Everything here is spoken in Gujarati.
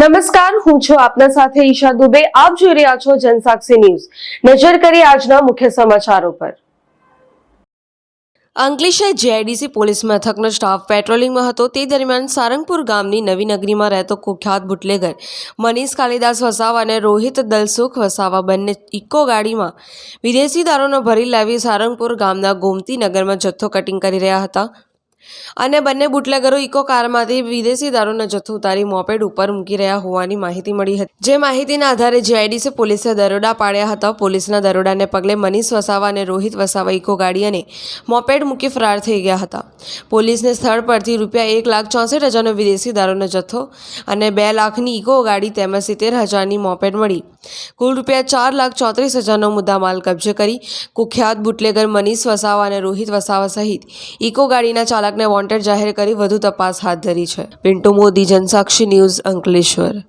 નમસ્કાર, હું છું આપના સાથે ઈશા દુબે. આપ જોઈ રહ્યા છો જનસાક્ષી ન્યૂઝ. નજર કરી આજના મુખ્ય સમાચારો પર. અંકલેશ્વર જેઆઈડીસી પોલીસ મથકનો સ્ટાફ પેટ્રોલિંગમાં હતો. તે દરમિયાન સારંગપુર ગામની નવી નગરીમાં રહેતો કુખ્યાત બુટલેગર મનીષ કાલિદાસ વસાવા અને રોહિત દલસુખ વસાવા બંને ઇકો ગાડીમાં વિદેશી દારૂનો ભરી લાવી સારંગપુર ગામના ગોમતી નગરમાં જથ્થો કટિંગ કરી રહ્યા હતા. અને બંને બુટલેગરો ઇકો કારમાંથી વિદેશી દારૂનો જથ્થો ઉતારી મોપેડ ઉપર મૂકી રહ્યા હોવાની માહિતી મળી હતી. જે માહિતીના આધારે જીઆઈડીસી પોલીસે દરોડા પાડ્યા હતા. પોલીસના દરોડાને પગલે મનીષ વસાવા અને રોહિત વસાવા ઇકો ગાડી અને મોપેડ મૂકી ફરાર થઈ ગયા હતા. પોલીસને સ્થળ પરથી રૂપિયા એક લાખ ચોસઠ હજારનો વિદેશી દારૂનો જથ્થો અને બે લાખની ઇકો ગાડી તેમજ સિત્તેર હજારની મોપેડ મળી. કુલ રૂપિયા ચાર લાખ ચોત્રીસ હજારનો મુદ્દામાલ કબજે કરી કુખ્યાત બુટલેગર મનીષ વસાવા અને રોહિત વસાવા સહિત ઇકો ગાડીના ચાલકને વોન્ટેડ જાહેર કરી વધુ તપાસ હાથ ધરી છે. પિન્ટુ મોદી જનસાક્ષી ન્યૂઝ અંકલેશ્વર.